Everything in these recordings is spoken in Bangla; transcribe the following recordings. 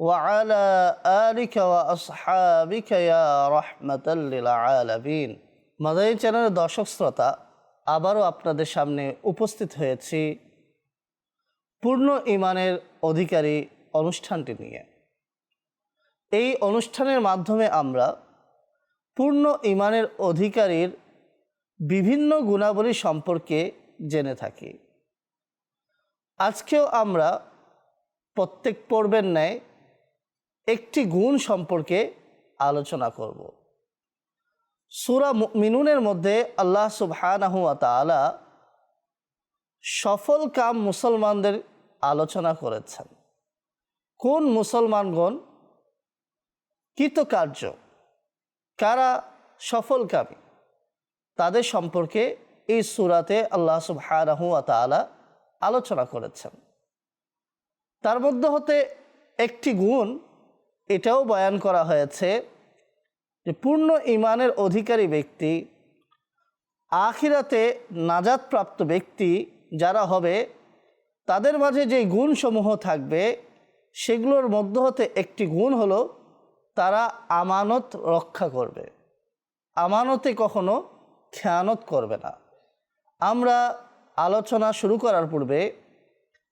وعلى آلك وأصحابك يا رحمة للعالمين মাদানী চ্যানেলের দর্শক শ্রোতা আবারও আপনাদের সামনে উপস্থিত হয়েছি পূর্ণ ইমানের অধিকারী অনুষ্ঠানটি নিয়ে এই অনুষ্ঠানের মাধ্যমে আমরা পূর্ণ ইমানের অধিকারীর বিভিন্ন গুণাবলী সম্পর্কে জেনে থাকি আজকেও আমরা প্রত্যেক পর্বের ন্যায় একটি গুণ সম্পর্কে আলোচনা করব। সুরা মিনুনের মধ্যে আল্লাহ সুবহানাহু ওয়া তাআলা সফল কাম মুসলমানদের আলোচনা করেছেন। কোন মুসলমানগণ কৃতকার্য? কারা সফলকামী? তাদের সম্পর্কে এই সুরাতে আল্লাহ সুবহানাহু ওয়া তাআলা আলোচনা করেছেন। তার মধ্যে হতে একটি গুণ এটাও বয়ান করা হয়েছে যে পূর্ণ ইমানের অধিকারী ব্যক্তি, আখিরাতে নাজাদপ্রাপ্ত ব্যক্তি যারা হবে, তাদের মাঝে যে গুণসমূহ থাকবে, সেগুলোর মধ্য হতে একটি গুণ হলো তারা আমানত রক্ষা করবে। আমানতে কখনো খেয়ানত করবে না। আমরা আলোচনা শুরু করার পূর্বে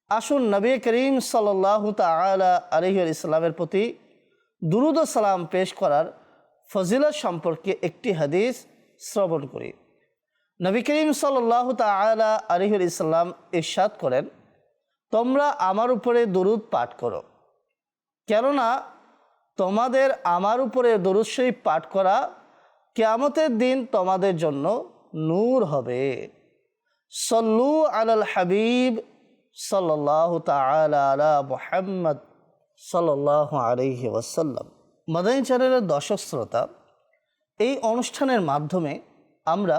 আসুন নবী করিম সাল্লাহ তালা আলহিউল ইসলামের প্রতি দুরুদ সালাম পেশ করার ফজিলত সম্পর্কে একটি হাদিস শ্রবণ করি। নবী করিম সাল্লাহ তালা আলহিউল ইসলাম ইরশাদ করেন, তোমরা আমার উপরে দরুদ পাঠ করো। কেননা তোমাদের আমার উপরে দরুদ শরীফ পাঠ করা কেয়ামতের দিন তোমাদের জন্য নূর হবে। সল্লু আলাল হাবিব সাল্লাহ তালা আলা মোহাম্মদ সাল্লাহ আলহি ওয়াসাল্লাম মাদানী চ্যানেলের দর্শক শ্রোতা, এই অনুষ্ঠানের মাধ্যমে আমরা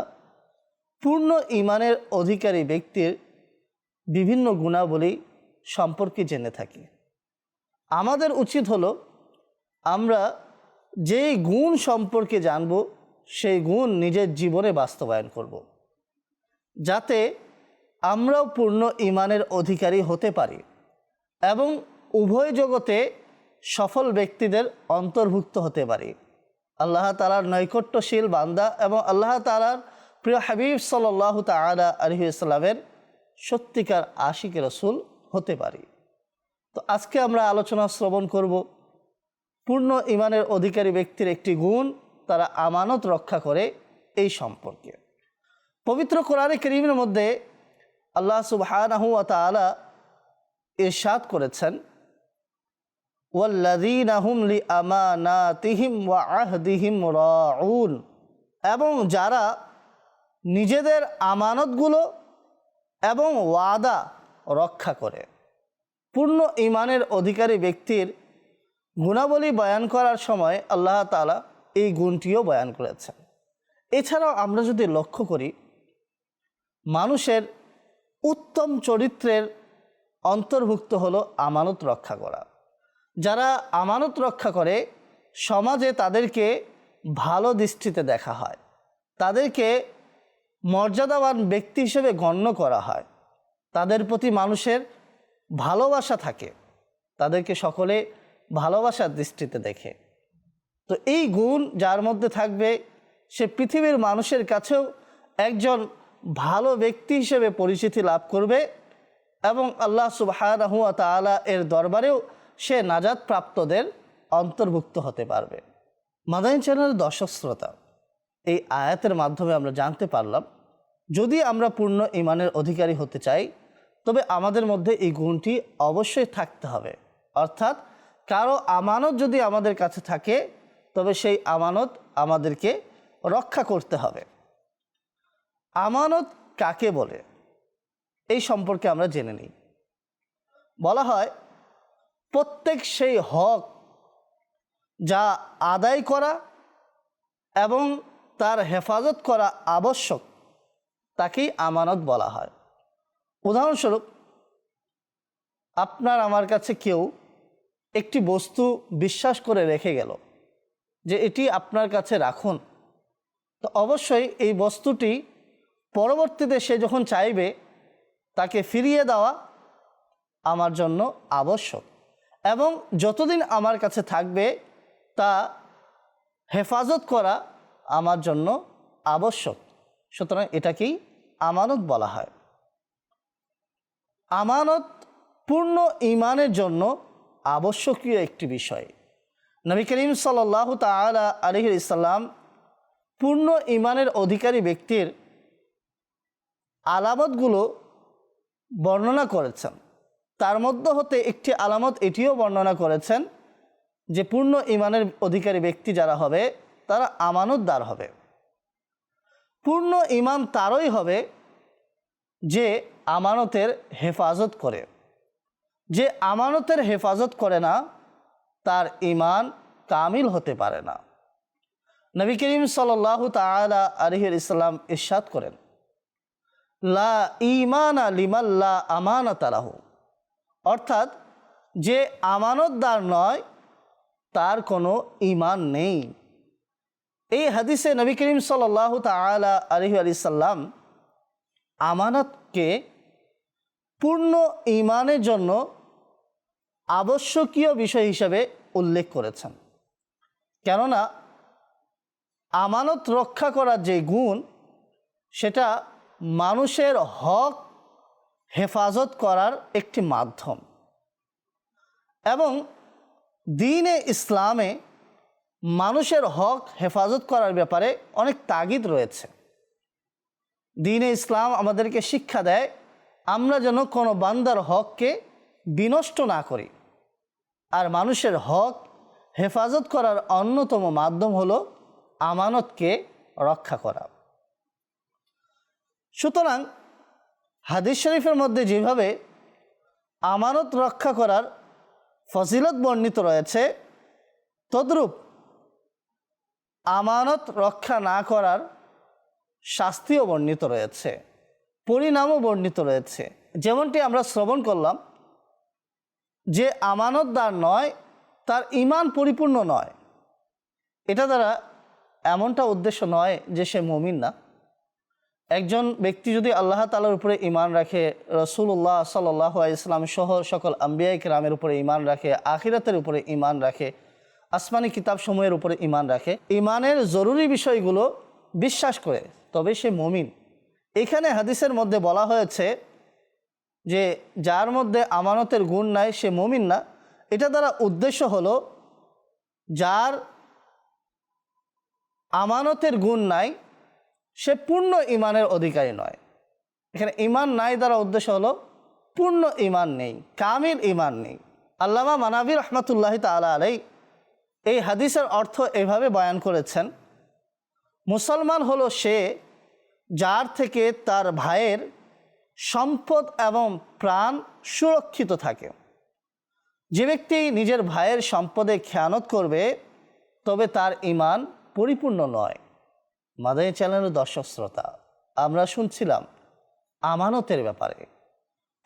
পূর্ণ ইমানের অধিকারী ব্যক্তির বিভিন্ন গুণাবলী সম্পর্কে জেনে থাকি আমাদের উচিত হলো আমরা যেই গুণ সম্পর্কে জানব, সেই গুণ নিজের জীবনে বাস্তবায়ন করব। যাতে আমরাও পূর্ণ ইমানের অধিকারী হতে পারি এবং উভয় জগতে সফল ব্যক্তিদের অন্তর্ভুক্ত হতে পারি। আল্লাহ তালার নৈকট্যশীল বান্দা এবং আল্লাহ তালার প্রিয় হাবিব সাল্লাহ তালা আলহি ইসলামের সত্যিকার আশিক রসুল হতে পারি। তো আজকে আমরা আলোচনা শ্রবণ করব, পূর্ণ ইমানের অধিকারী ব্যক্তির একটি গুণ তারা আমানত রক্ষা করে এই সম্পর্কে। পবিত্র কোরআনে করিমের মধ্যে আল্লাহ সুবহানাহু ওয়া তাআলা ইরশাদ করেছেন এবং যারা নিজেদের আমানতগুলো এবং ওয়াদা রক্ষা করে। পূর্ণ ইমানের অধিকারী ব্যক্তির গুণাবলী বয়ান করার সময় আল্লাহ তালা এই গুণটিও বয়ান করেছেন। এছাড়াও আমরা যদি লক্ষ্য করি, মানুষের উত্তম চরিত্রের অন্তর্ভুক্ত হলো আমানত রক্ষা করা। যারা আমানত রক্ষা করে, সমাজে তাদেরকে ভালো দৃষ্টিতে দেখা হয়। তাদেরকে মর্যাদাবান ব্যক্তি হিসেবে গণ্য করা হয়। তাদের প্রতি মানুষের ভালোবাসা থাকে। তাদেরকে সকলে ভালোবাসার দৃষ্টিতে দেখে। তো এই গুণ যার মধ্যে থাকবে, সে পৃথিবীর মানুষের কাছেও একজন ভালো ব্যক্তি হিসেবে পরিচিতি লাভ করবে এবং আল্লাহ তালা এর দরবারেও সে নাজাদ প্রাপ্তদের অন্তর্ভুক্ত হতে পারবে। মাদানী চ্যানেলের দর্শক শ্রোতা, এই আয়াতের মাধ্যমে আমরা জানতে পারলাম, যদি আমরা পূর্ণ ইমানের অধিকারী হতে চাই, তবে আমাদের মধ্যে এই গুণটি অবশ্যই থাকতে হবে। অর্থাৎ কারও আমানত যদি আমাদের কাছে থাকে, তবে সেই আমানত আমাদেরকে রক্ষা করতে হবে। আমানত কাকে বলে? এই সম্পর্কে আমরা জেনে নিই। বলা হয় প্রত্যেক সেই হক যা আদায় করা এবং তার হেফাজত করা আবশ্যক, তাকেই আমানত বলা হয়। উদাহরণস্বরূপ, আপনার আমার কাছে কেউ একটি বস্তু বিশ্বাস করে রেখে গেল যে এটি আপনার কাছে রাখুন, তো অবশ্যই এই বস্তুটি পরবর্তীতে সে যখন চাইবে, তাকে ফিরিয়ে দেওয়া আমার জন্য আবশ্যক। এবং যতদিন আমার কাছে থাকবে, তা হেফাজত করা আমার জন্য আবশ্যক। সুতরাং এটাকেই আমানত বলা হয়। আমানত পূর্ণ ইমানের জন্য আবশ্যকীয় একটি বিষয়। নবী করিম সাল্লাহ তালা আলহির ইসাল্লাম পূর্ণ ইমানের অধিকারী ব্যক্তির আলামতগুলো বর্ণনা করেছেন। তার মধ্যে হতে একটি আলামত এটিও বর্ণনা করেছেন যে পূর্ণ ইমানের অধিকারী ব্যক্তি যারা হবে, তারা আমানতদার হবে। পূর্ণ ইমান তারই হবে যে আমানতের হেফাজত করে। যে আমানতের হেফাজত করে না, তার ইমান কামিল হতে পারে না। নবী করিম সাল্লাহ তালা আলহির ইসলাম ইরশাদ করেন, লা ইমান আলিমাল্লা আমানত আলাহু অর্থাৎ যে আমানতদার নয়, তার কোনো ইমান নেই। এই হাদিসে নবী করিম সাল্লাহ তালা আলহি আলিসাল্লাম আমানতকে পূর্ণ ইমানের জন্য আবশ্যকীয় বিষয় হিসেবে উল্লেখ করেছেন। কেননা আমানত রক্ষা করার যে গুণ, সেটা মানুষের হক হেফাজত করার একটি মাধ্যম। এবং দিনে ইসলামে মানুষের হক হেফাজত করার ব্যাপারে অনেক তাগিদ রয়েছে। দিনে ইসলাম আমাদেরকে শিক্ষা দেয়, আমরা যেন কোনো বান্দার হককে বিনষ্ট না করি। আর মানুষের হক হেফাজত করার অন্যতম মাধ্যম হলো আমানতকে রক্ষা করা। সুতরাং হাদিস শরীফের মধ্যে যেভাবে আমানত রক্ষা করার ফজিলত বর্ণিত রয়েছে, তদ্রূপ আমানত রক্ষা না করার শাস্তিও বর্ণিত রয়েছে, পরিণামও বর্ণিত রয়েছে। যেমনটি আমরা শ্রবণ করলাম যে আমানতদার নয়, তার ইমান পরিপূর্ণ নয়। এটা দ্বারা এমনটা উদ্দেশ্য নয় যে সে মমিন না। একজন ব্যক্তি যদি আল্লাহ তালার উপরে ইমান রাখে রসুল্লাহ সাল্লাহ ইসলাম সহ সকল আম্বিয়াই রামের উপরে ইমান রাখে, আখিরাতের উপরে ইমান রাখে, আসমানি কিতাবসমূহের উপরে ইমান রাখে ইমানের জরুরি বিষয়গুলো বিশ্বাস করে, তবে সে মমিন। এখানে হাদিসের মধ্যে বলা হয়েছে যে, যার মধ্যে আমানতের গুণ নাই, সে মমিন না। এটা দ্বারা উদ্দেশ্য হলো, যার আমানতের গুণ নাই সে পূর্ণ ইমানের অধিকারী নয়। এখানে ইমান নাই দ্বারা উদ্দেশ্য হলো পূর্ণ ইমান নেই, কামিল ইমান নেই। আল্লামা মানাবি রহমতুল্লাহ তালা আলাই এই হাদিসের অর্থ এভাবে বয়ান করেছেন, মুসলমান হলো সে যার থেকে তার ভাইয়ের সম্পদ এবং প্রাণ সুরক্ষিত থাকে। যে ব্যক্তি নিজের ভাইয়ের সম্পদে খেয়ানত করবে, তবে তার ইমান পরিপূর্ণ নয়। মাদানী চ্যানেলের দর্শক শ্রোতা, আমরা শুনছিলাম আমানতের ব্যাপারে।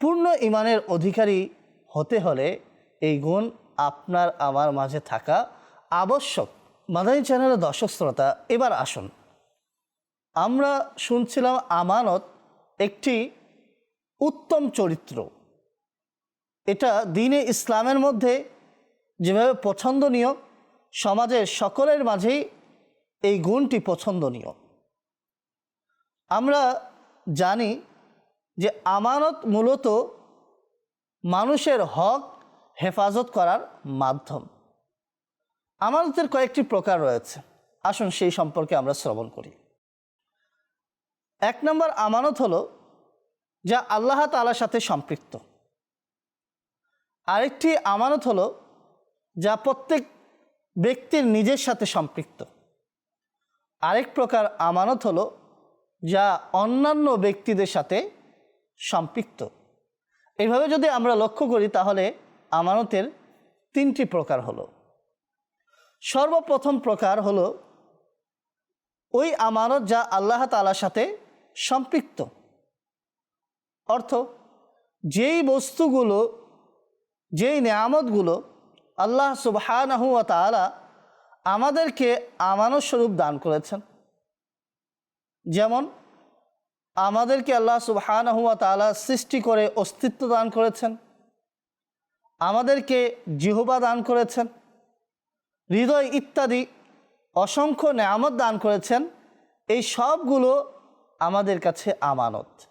পূর্ণ ইমানের অধিকারী হতে হলে এই গুণ আপনার আমার মাঝে থাকা আবশ্যক। মাদানী চ্যানেলের দর্শক শ্রোতা, এবার আসুন। আমরা শুনছিলাম আমানত একটি উত্তম চরিত্র। এটা দিনে ইসলামের মধ্যে যেভাবে পছন্দনীয়, সমাজের সকলের মাঝেই এই গুণটি পছন্দনীয়। আমরা জানি যে আমানত মূলত মানুষের হক হেফাজত করার মাধ্যম। আমানতের কয়েকটি প্রকার রয়েছে। আসুন সেই সম্পর্কে আমরা শ্রবণ করি। এক নম্বর আমানত হলো যা আল্লাহ তালার সাথে সম্পৃক্ত। আরেকটি আমানত হলো যা প্রত্যেক ব্যক্তির নিজের সাথে সম্পৃক্ত। আরেক প্রকার আমানত হলো যা অন্যান্য ব্যক্তিদের সাথে সম্পৃক্ত। এইভাবে যদি আমরা লক্ষ্য করি, তাহলে আমানতের তিনটি প্রকার হলো। সর্বপ্রথম প্রকার হলো ওই আমানত যা আল্লাহ তালার সাথে সম্পৃক্ত। অর্থ, যেই বস্তুগুলো, যেই নিয়ামতগুলো আল্লাহ সুবহানাহু ওয়া তাআলা আমাদেরকে আমানত স্বরূপ দান করেছেন। যেমন, আমাদেরকে আল্লাহ সুবহানাহু ওয়া তাআলা সৃষ্টি করে অস্তিত্ব দান করেছেন। আমাদেরকে জিহবা দান করেছেন। হৃদয় ইত্যাদি অসংখ্য নেয়ামত দান করেছেন। এই সবগুলো আমাদের কাছে আমানত।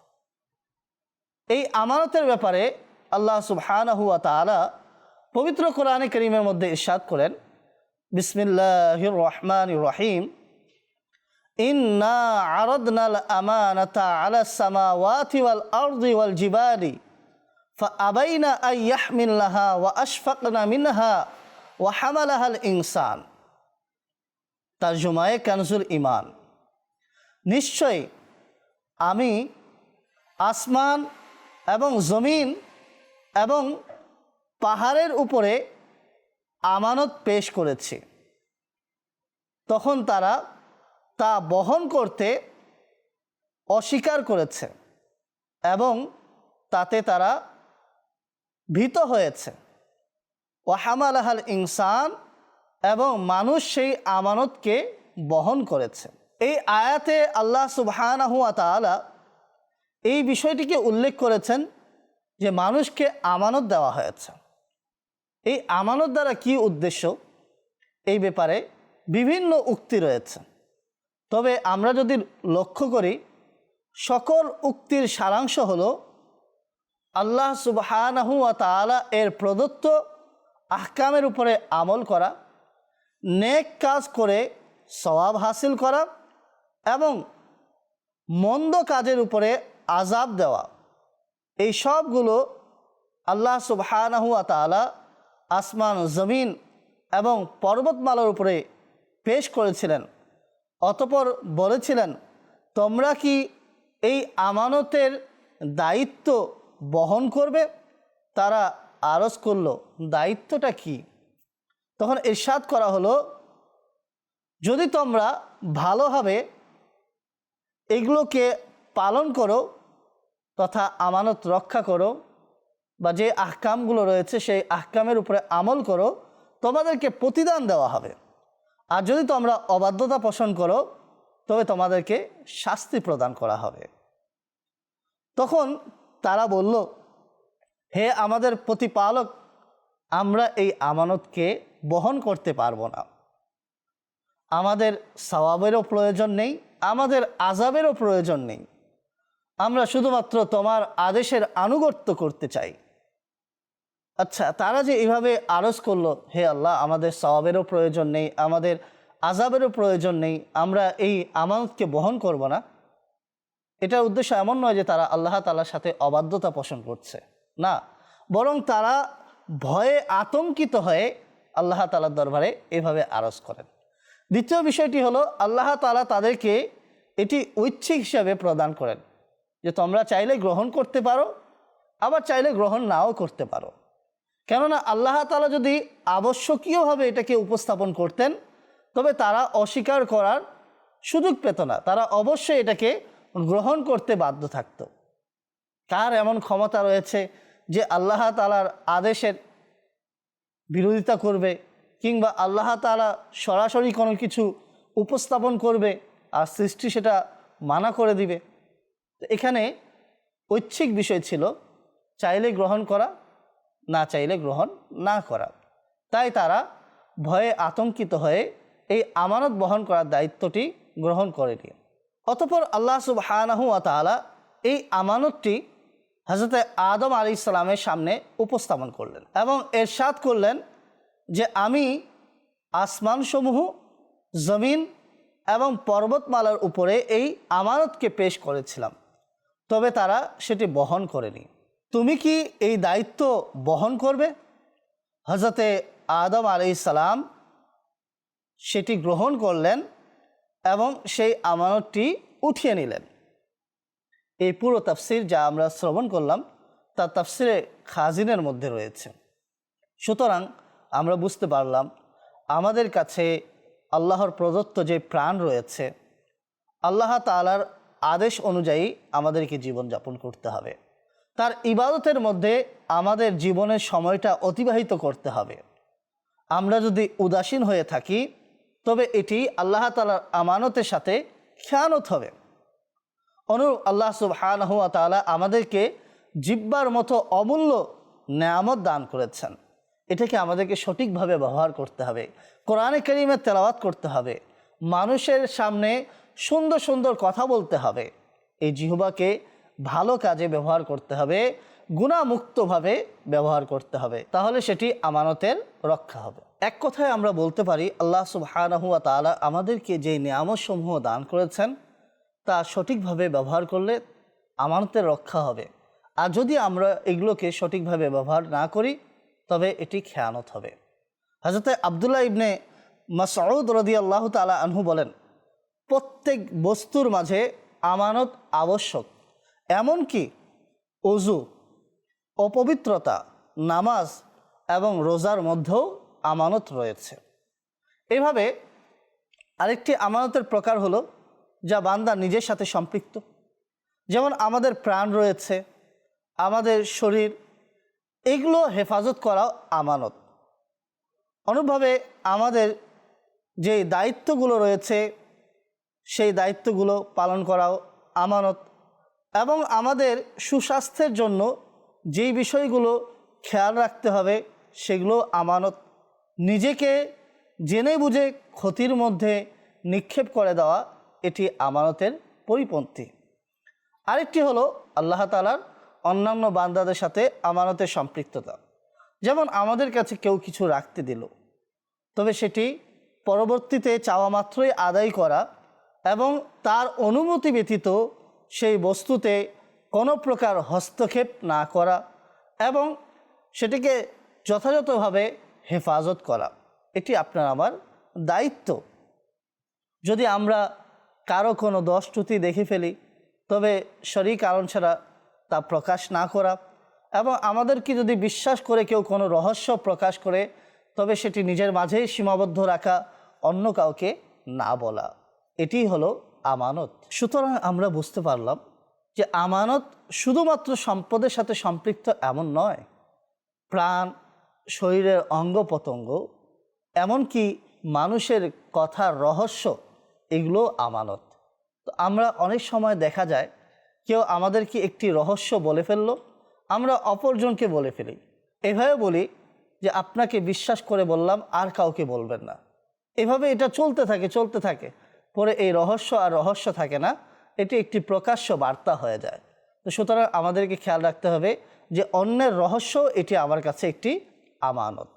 এই আমানতের ব্যাপারে আল্লাহ সুবহানাহু ওয়া তাআলা পবিত্র কোরআনে করিমের মধ্যে ইরশাদ করেন বিসমিল্লাহির রহমানির রহিম ইন্না আরাদনাল আমানাতা আলা সামাওয়াতি ওয়াল আরদি ওয়াল জিবালি فأبين أن يحملنها وأشفقن منها وحملها الإنسان তর্জমায়ে কানজুল ইমান নিশ্চয়ই আমি আসমান এবং জমিন এবং পাহাড়ের উপরে আমানত পেশ করেছি। তখন তারা তা বহন করতে অস্বীকার করেছে এবং তাতে তারা ভীত হয়েছে। ওয়াহামাল আহাল ইনসান এবং মানুষ সেই আমানতকে বহন করেছে। এই আয়াতে আল্লাহ তাআলা এই বিষয়টিকে উল্লেখ করেছেন যে মানুষকে আমানত দেওয়া হয়েছে। এই আমানত দ্বারা কি উদ্দেশ্য? এই ব্যাপারে বিভিন্ন উক্তি রয়েছে। তবে আমরা যদি লক্ষ্য করি, সকল উক্তির সারাংশ হল আল্লাহ সুবহানাহু তাআলা এর প্রদত্ত আহকামের উপরে আমল করা, নেক কাজ করে সওয়াব হাসিল করা এবং মন্দ কাজের উপরে আজাব দেওয়া। এই সবগুলো আল্লাহ সুবহানাহু তাআলা আসমান জমিন এবং পর্বতমালার উপরে পেশ করেছিলেন। অতপর বলেছিলেন, তোমরা কি এই আমানতের দায়িত্ব বহন করবে? তারা আরজ করল, দায়িত্বটা কি? তখন ইরশাদ করা হলো, যদি তোমরা ভালোভাবে এগুলোকে পালন করো তথা আমানত রক্ষা করো বা যে আহকামগুলো রয়েছে, সেই আহকামের উপরে আমল করো, তোমাদেরকে প্রতিদান দেওয়া হবে। আর যদি তোমরা অবাধ্যতা পোষণ করো, তবে তোমাদেরকে শাস্তি প্রদান করা হবে। তখন তারা বলল, হে আমাদের প্রতিপালক, আমরা এই আমানতকে বহন করতে পারব না। আমাদের সওয়াবেরও প্রয়োজন নেই, আমাদের আজাবেরও প্রয়োজন নেই। আমরা শুধুমাত্র তোমার আদেশের আনুগত্য করতে চাই। আচ্ছা তারা যে এভাবে আরজ করল, হে আল্লাহ, আমাদের সওয়াবেরও প্রয়োজন নেই, আমাদের আজাবেরও প্রয়োজন নেই, আমরা এই আমানতকে বহন করব না, এটার উদ্দেশ্য এমন নয় যে তারা আল্লাহ তালার সাথে অবাধ্যতা পোষণ করছে। না, বরং তারা ভয়ে আতঙ্কিত হয়ে আল্লাহ তালার দরবারে এভাবে আরজ করেন। দ্বিতীয় বিষয়টি হলো, আল্লাহ তালা তাদেরকে এটি ঐচ্ছিক হিসাবে প্রদান করেন, যে তোমরা চাইলে গ্রহণ করতে পারো, আবার চাইলে গ্রহণ নাও করতে পারো। কেননা আল্লাহ তালা যদি আবশ্যকীয়ভাবে এটাকে উপস্থাপন করতেন, তবে তারা অস্বীকার করার সুযোগ পেত না। তারা অবশ্যই এটাকে গ্রহণ করতে বাধ্য থাকত। কার এমন ক্ষমতা রয়েছে যে আল্লাহ তালার আদেশের বিরোধিতা করবে কিংবা আল্লাহ তালা সরাসরি কোনো কিছু উপস্থাপন করবে আর সৃষ্টি সেটা মানা করে দিবে? এখানে ঐচ্ছিক বিষয় ছিল, চাইলে গ্রহণ করা না চাইলে গ্রহণ না করা। তাই তারা ভয়ে আতঙ্কিত হয়ে এই আমানত বহন করার দায়িত্বটি গ্রহণ করেনি অতপর আল্লাহ ওয়া তাআলা এই আমানতটি হজরত আদম আলী ইসলামের সামনে উপস্থাপন করলেন এবং এরশাদ করলেন যে আমি আসমানসমূহ, জমিন এবং পর্বতমালার উপরে এই আমানতকে পেশ করেছিলাম। তবে তারা সেটি বহন করেনি। তুমি কি এই দায়িত্ব বহন করবে? হজরতে আদম সালাম সেটি গ্রহণ করলেন এবং সেই আমানতটি উঠিয়ে নিলেন। এই পুরো তাফসির যা আমরা শ্রবণ করলাম, তা তাফসিরে খাজিনের মধ্যে রয়েছে। সুতরাং আমরা বুঝতে পারলাম, আমাদের কাছে আল্লাহর প্রদত্ত যে প্রাণ রয়েছে, আল্লাহ তালার আদেশ অনুযায়ী আমাদেরকে জীবনযাপন করতে হবে। তার ইবাদতের মধ্যে আমাদের জীবনের সময়টা অতিবাহিত করতে হবে। আমরা যদি উদাসীন হয়ে থাকি, তবে এটি আল্লাহ তালার আমানতের সাথে খেয়ানত হবে। অনুরূপ আল্লাহ সুবহানাহু ওয়া তাআলা আমাদেরকে জিব্বার মতো অমূল্য নেয়ামত দান করেছেন। এটাকে আমাদেরকে সঠিকভাবে ব্যবহার করতে হবে। কোরআনে করিমের তেলাওয়াত করতে হবে। মানুষের সামনে সুন্দর সুন্দর কথা বলতে হবে। এই জিহবাকে ভালো কাজে ব্যবহার করতে হবে, গুণামুক্তভাবে ব্যবহার করতে হবে, তাহলে সেটি আমানতের রক্ষা হবে। এক কথায় আমরা বলতে পারি, আল্লাহ সুবহানাহু ওয়া তাআলা আমাদেরকে যে নিয়ামতসমূহ দান করেছেন, তা সঠিকভাবে ব্যবহার করলে আমানতের রক্ষা হবে। আর যদি আমরা এগুলোকে সঠিকভাবে ব্যবহার না করি, তবে এটি খেয়ানত হবে। হাজরতে আবদুল্লাহ ইবনে মাসউদ রদি আল্লাহ তালা আনহু বলেন, প্রত্যেক বস্তুর মাঝে আমানত আবশ্যক। এমনকি অজু, অপবিত্রতা, নামাজ এবং রোজার মধ্যেও আমানত রয়েছে। এভাবে আরেকটি আমানতের প্রকার হলো যা বান্দা নিজের সাথে সম্পৃক্ত। যেমন আমাদের প্রাণ রয়েছে, আমাদের শরীর, এগুলো হেফাজত করাও আমানত। অনুভাবে আমাদের যে দায়িত্বগুলো রয়েছে, সেই দায়িত্বগুলো পালন করাও আমানত। এবং আমাদের সুস্বাস্থ্যের জন্য যেই বিষয়গুলো খেয়াল রাখতে হবে, সেগুলো আমানত নিজেকে জেনে বুঝে ক্ষতির মধ্যে নিক্ষেপ করে দেওয়া, এটি আমানতের পরিপন্থী। আরেকটি হলো আল্লাহ তালার অন্যান্য বান্দাদের সাথে আমানতের সম্পৃক্ততা। যেমন আমাদের কাছে কেউ কিছু রাখতে দিল, তবে সেটি পরবর্তীতে চাওয়া মাত্রই আদায় করা এবং তার অনুমতি ব্যতীত সেই বস্তুতে কোনো প্রকার হস্তক্ষেপ না করা এবং সেটিকে যথাযথভাবে হেফাজত করা। এটি আপনার আমার দায়িত্ব। যদি আমরা কারও কোনো দশ ত্রুটি দেখে ফেলি, তবে শরীর কারণ ছাড়া তা প্রকাশ না করা এবং আমাদেরকে যদি বিশ্বাস করে কেউ কোনো রহস্য প্রকাশ করে, তবে সেটি নিজের মাঝেই সীমাবদ্ধ রাখা অন্য কাউকে না বলা। এটি হলো আমানত। সুতরাং আমরা বুঝতে পারলাম যে আমানত শুধুমাত্র সম্পদের সাথে সম্পৃক্ত এমন নয়, প্রাণ, শরীরের অঙ্গ প্রত্যঙ্গ, এমনকি মানুষের কথার রহস্য এগুলো আমানত। তো আমরা অনেক সময় দেখা যায়, কেউ আমাদেরকে একটি রহস্য বলে ফেলল, আমরা অপরজনকে বলে ফেলি। এভাবে বলি যে আপনাকে বিশ্বাস করে বললাম, আর কাউকে বলবেন না। এভাবে এটা চলতে থাকে চলতে থাকে। পরে এই রহস্য আর রহস্য থাকে না, এটি একটি প্রকাশ্য বার্তা হয়ে যায়। তো সুতরাং আমাদেরকে খেয়াল রাখতে হবে যে অন্যের রহস্য, এটি আমার কাছে একটি আমানত।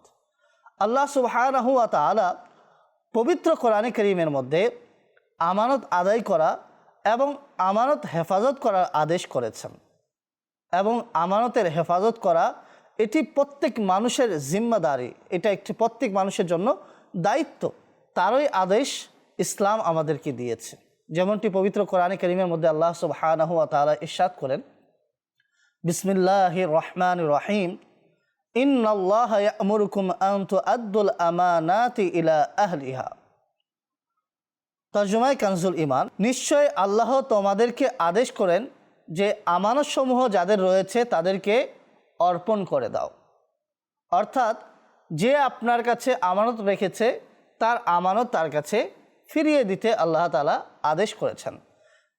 আল্লাহ সুবহানাহু ওয়া তাআলা পবিত্র কোরআনে করিমের মধ্যে আমানত আদায় করা এবং আমানত হেফাজত করার আদেশ করেছেন। এবং আমানতের হেফাজত করা, এটি প্রত্যেক মানুষের জিম্মাদারি, এটা একটি প্রত্যেক মানুষের জন্য দায়িত্ব। তারই আদেশ ইসলাম আমাদেরকে দিয়েছে। যেমনটি পবিত্র কোরআনে করিমের মধ্যে আল্লাহ সুবহানাহু তাআলা ইরশাদ করেন, বিসমিল্লাহির রহমান রহিম। ইন্নাল্লাহ ইয়ামুরুকুম আন তুআদ্দুল আমানাতি ইলা আহলিহা। তর্জমায় কানজুল ইমান নিশ্চয় আল্লাহ তোমাদেরকে আদেশ করেন যে আমানতসমূহ যাদের রয়েছে তাদেরকে অর্পণ করে দাও। অর্থাৎ যে আপনার কাছে আমানত রেখেছে, তার আমানত তার কাছে ফিরিয়ে দিতে আল্লাহ তালা আদেশ করেছেন।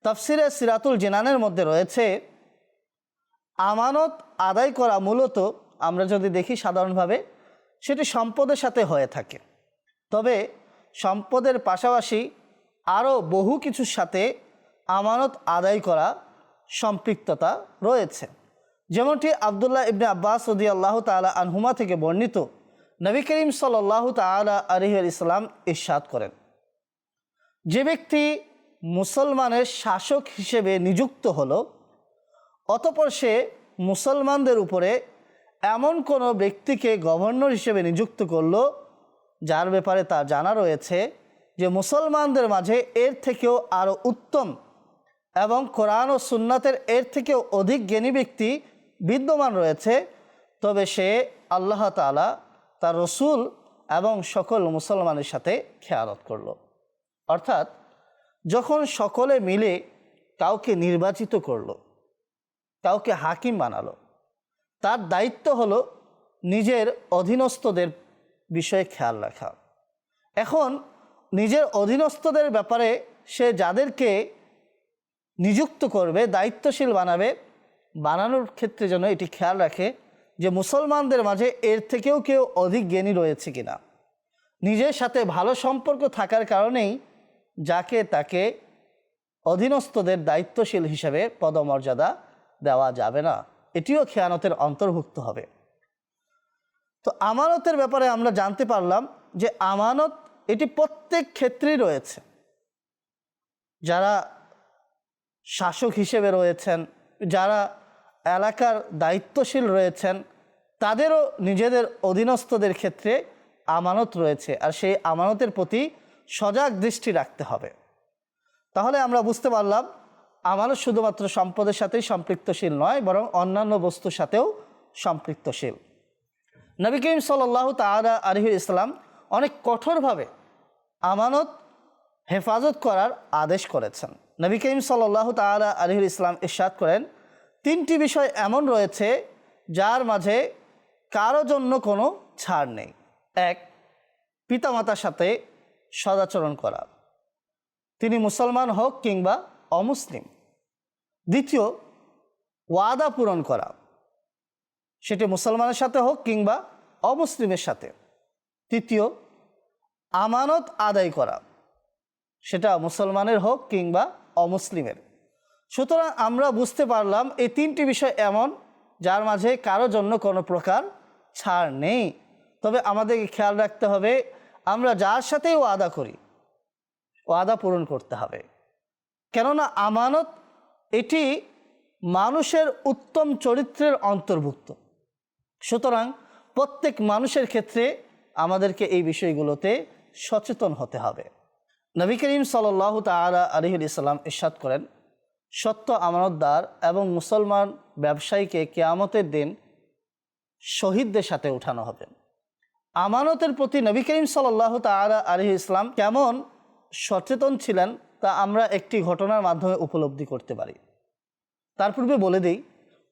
তফসিরে সিরাতুল জিনানের মধ্যে রয়েছে, আমানত আদায় করা মূলত আমরা যদি দেখি সাধারণভাবে, সেটি সম্পদের সাথে হয়ে থাকে। তবে সম্পদের পাশাপাশি আরও বহু কিছুর সাথে আমানত আদায় করা সম্পৃক্ততা রয়েছে। যেমনটি আবদুল্লাহ ইবনে আব্বাস সদি আল্লাহ তালা আনহুমা থেকে বর্ণিত, নবী করিম সাল্লাহ তালা আলহির ইসলাম ইরশাদ করেন। যে ব্যক্তি মুসলমানের শাসক হিসেবে নিযুক্ত হলো, অতপর সে মুসলমানদের উপরে এমন কোনো ব্যক্তিকে গভর্নর হিসেবে নিযুক্ত করল, যার ব্যাপারে তা জানা রয়েছে যে মুসলমানদের মাঝে এর থেকেও আরও উত্তম এবং কোরআন ও সুন্নাতের এর থেকেও অধিক জ্ঞানী ব্যক্তি বিদ্যমান রয়েছে। তবে সে আল্লাহ তালা তার রসুল এবং সকল মুসলমানের সাথে খেয়ালত করল। অর্থাৎ যখন সকলে মিলে কাউকে নির্বাচিত করল, কাউকে হাকিম বানালো, তার দায়িত্ব হলো নিজের অধীনস্থদের বিষয়ে খেয়াল রাখা। এখন নিজের অধীনস্থদের ব্যাপারে সে যাদেরকে নিযুক্ত করবে, দায়িত্বশীল বানাবে, বানানোর ক্ষেত্রে যেন এটি খেয়াল রাখে যে মুসলমানদের মাঝে এর থেকেও কেউ অধিক জ্ঞানী রয়েছে কিনা। নিজের সাথে ভালো সম্পর্ক থাকার কারণেই যাকে তাকে অধীনস্থদের দায়িত্বশীল হিসাবে পদমর্যাদা দেওয়া যাবে না। এটিও খেয়ানতের অন্তর্ভুক্ত হবে। তো আমানতের ব্যাপারে আমরা জানতে পারলাম যে আমানত এটি প্রত্যেক ক্ষেত্রেই রয়েছে। যারা শাসক হিসেবে রয়েছেন, যারা এলাকার দায়িত্বশীল রয়েছেন, তাদেরও নিজেদের অধীনস্থদের ক্ষেত্রে আমানত রয়েছে। আর সেই আমানতের প্রতি সজাগ দৃষ্টি রাখতে হবে। তাহলে আমরা বুঝতে পারলাম, আমানত শুধুমাত্র সম্পদের সাথেই সম্পৃক্তশীল নয়, বরং অন্যান্য বস্তুর সাথেও সম্পৃক্তশীল। নবী করিম সাল্লাহ তালা আলহির ইসলাম অনেক কঠোরভাবে আমানত, হেফাজত করার আদেশ করেছেন। নবী করিম সাল্লাহ তালা আলহির ইসলাম ইরশাদ করেন, তিনটি বিষয় এমন রয়েছে যার মাঝে কারও জন্য কোনো ছাড় নেই। এক, পিতামাতার সাথে সদাচরণ করা। তিনি মুসলমান হোক কিংবা অমুসলিম। দ্বিতীয়, ওয়াদা পূরণ করা। সেটি মুসলমানের সাথে হোক কিংবা অমুসলিমের সাথে। তৃতীয়, আমানত আদায় করা। সেটা মুসলমানের হোক কিংবা অমুসলিমের। সুতরাং আমরা বুঝতে পারলাম এই তিনটি বিষয় এমন, যার মাঝে কারও জন্য কোনো প্রকার ছাড় নেই। তবে আমাদেরকে খেয়াল রাখতে হবে আমরা যার সাথেই ওয়াদা করি, ওয়াদা পূরণ করতে হবে। কেননা আমানত এটি মানুষের উত্তম চরিত্রের অন্তর্ভুক্ত। সুতরাং প্রত্যেক মানুষের ক্ষেত্রে আমাদেরকে এই বিষয়গুলোতে সচেতন হতে হবে। নবী করিম সাল্লাহ তালা আলহিল ইসলাম ইরশাদ করেন, সত্য আমানতদার এবং মুসলমান ব্যবসায়ীকে কেয়ামতের দিন শহীদদের সাথে উঠানো হবে। আমানতের প্রতি নবী করিম সাল্লাহ তালা আলহি ইসলাম কেমন সচেতন ছিলেন, তা আমরা একটি ঘটনার মাধ্যমে উপলব্ধি করতে পারি। তার পূর্বে বলে দিই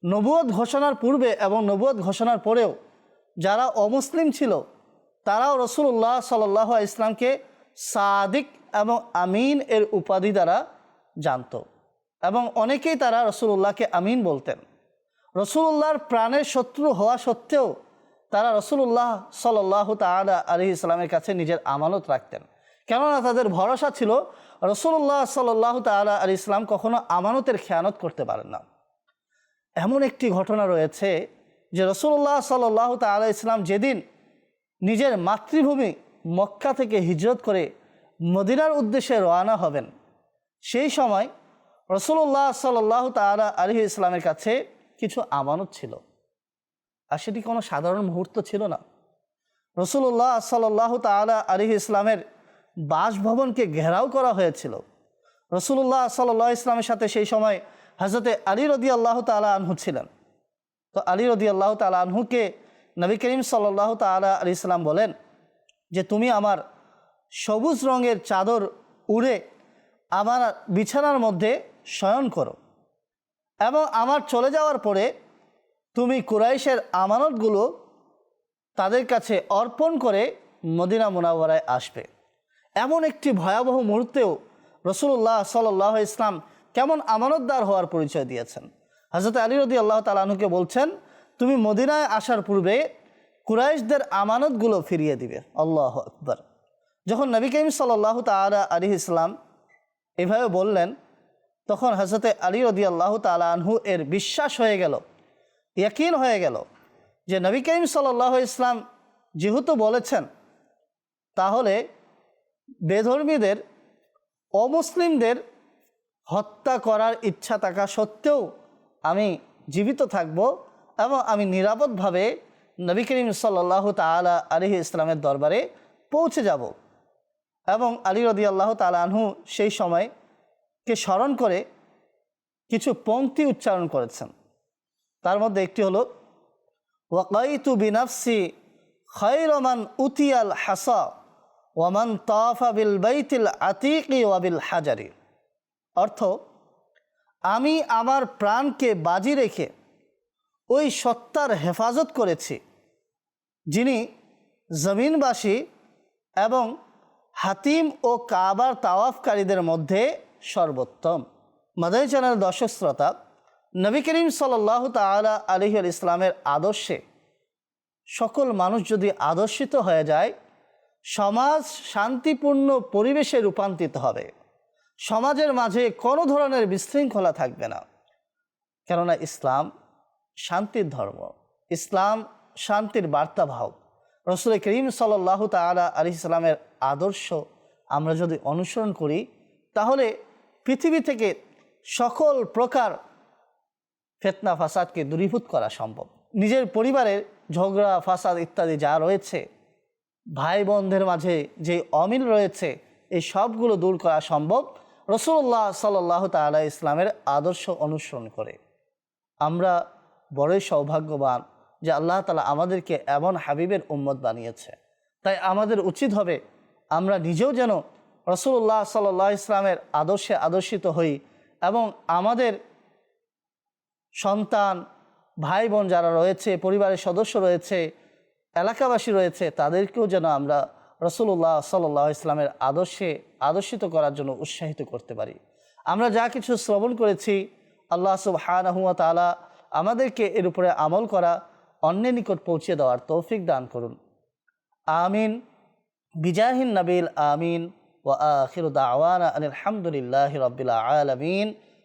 নবুয়ত ঘোষণার পূর্বে এবং নবুয়ত ঘোষণার পরেও যারা অমুসলিম ছিল, তারাও রসুল্লাহ সাল্লাহ ইসলামকে সাদিক এবং আমিন এর উপাধি দ্বারা জানত এবং অনেকেই তারা রসুল্লাহকে আমিন বলতেন। রসুল্লাহর প্রাণের শত্রু হওয়া সত্ত্বেও তারা রসুল্লাহ সাল্লাহ তালা আলি ইসলামের কাছে নিজের আমানত রাখতেন। কেননা তাদের ভরসা ছিল রসুল্লাহ সাল্লাহ তালা আলি ইসলাম কখনো আমানতের খেয়ানত করতে পারেন না। এমন একটি ঘটনা রয়েছে যে রসুল্লাহ সাল্লাহ তালা ইসলাম যেদিন নিজের মাতৃভূমি মক্কা থেকে হিজরত করে মদিনার উদ্দেশ্যে রওনা হবেন, সেই সময় রসুল্লাহ সাল্লাহ তালা আলহি ইসলামের কাছে কিছু আমানত ছিল। আর সেটি কোনো সাধারণ মুহূর্ত ছিল না। রসুল্লাহ সাল্লাহ তালা আলহি ইসলামের বাসভবনকে ঘেরাও করা হয়েছিল। রসুল্লাহ সাল্লাহ ইসলামের সাথে সেই সময় হজরতে আলী রদি আল্লাহ তালা আনহু ছিলেন। তো আলী রদি আল্লাহ তালা আনহুকে নবী করিম সাল্লাহ তালা আলি ইসলাম বলেন যে, তুমি আমার সবুজ রঙের চাদর উড়ে আমার বিছানার মধ্যে শয়ন করো এবং আমার চলে যাওয়ার পরে তুমি কুরাইশের আমানতগুলো তাদের কাছে অর্পণ করে মদিনা মুনাওয়ারায় আসবে। এমন একটি ভয়াবহ মুহূর্তেও রসুল্লাহ সাল্লাহ ইসলাম কেমন আমানতদার হওয়ার পরিচয় দিয়েছেন। হজরত আলী রদি আল্লাহ তালাহুকে বলছেন, তুমি মদিনায় আসার পূর্বে কুরাইশদের আমানতগুলো ফিরিয়ে দিবে। আল্লাহ আকবর। যখন নবী করিম সাল্লাহ তালা আলী ইসলাম এভাবে বললেন, তখন হজরতে আলী রদি আল্লাহ তালাহু এর বিশ্বাস হয়ে গেল ইয়াকিন হয়ে গেল যে নবী করিম সাল্লাহ ইসলাম যেহেতু বলেছেন, তাহলে বেধর্মীদের, অমুসলিমদের হত্যা করার ইচ্ছা থাকা সত্ত্বেও আমি জীবিত থাকব এবং আমি নিরাপদভাবে নবী করিম সাল্লাহ তালা আলিহি ইসলামের দরবারে পৌঁছে যাব। এবং আলী রদি আল্লাহ তালাহু সেই সময়কে স্মরণ করে কিছু পংক্তি উচ্চারণ করেছেন। তার মধ্যে একটি হলো, ওয়াকাইতু বিনাফসি খৈরমান উতিয়াল হাসা ওয়ামান তাফা বিল বাইতিল আতিকি ওয়াবিল হাজারি। অর্থ, আমি আমার প্রাণকে বাজি রেখে ওই সত্তার হেফাজত করেছি, যিনি জমিনবাসী এবং হাতিম ও কাবার তাওয়াফকারীদের মধ্যে সর্বোত্তম। মাদাই চ্যানেল দর্শক শ্রোতা নবী করিম সাল্লাহ তালা আলহি আল ইসলামের আদর্শে সকল মানুষ যদি আদর্শিত হয়ে যায়, সমাজ শান্তিপূর্ণ পরিবেশে রূপান্তরিত হবে। সমাজের মাঝে কোনো ধরনের বিশৃঙ্খলা থাকবে না। কেননা ইসলাম শান্তির ধর্ম। ইসলাম শান্তির বার্তাবাহক রসুল করিম সাল্লাহ তালা আলি ইসলামের আদর্শ আমরা যদি অনুসরণ করি, তাহলে পৃথিবী থেকে সকল প্রকার ফেতনা, ফাসাদকে দূরীভূত করা সম্ভব। নিজের পরিবারের ঝগড়া, ফাসাদ ইত্যাদি যা রয়েছে ভাই বোনদের মাঝে যে অমিল রয়েছে, এই সবগুলো দূর করা সম্ভব রসুল্লাহ সাল্লাহ তালা ইসলামের আদর্শ অনুসরণ করে। আমরা বড়ই সৌভাগ্যবান যে আল্লাহ তালা আমাদেরকে এমন হাবিবের উম্মত বানিয়েছে। তাই আমাদের উচিত হবে আমরা নিজেও যেন রসুল্লাহ সাল্লাহ ইসলামের আদর্শে আদর্শিত হই এবং আমাদের সন্তান ভাই বোন যারা রয়েছে, পরিবারের সদস্য রয়েছে, এলাকাবাসী রয়েছে, তাদেরকেও যেন আমরা রসুল্লাহ সাল্লাহ ইসলামের আদর্শে আদর্শিত করার জন্য উৎসাহিত করতে পারি। আমরা যা কিছু শ্রবণ করেছি, আল্লাহ সুবহানাহুয়া তালা আমাদেরকে এর উপরে আমল করা অন্যের নিকট পৌঁছে দেওয়ার তৌফিক দান করুন। আমিন। বিজাহিন নবিল আমিন। ও আখির দাওয়ানা আলহামদুলিল্লাহ রবিল আলমিন।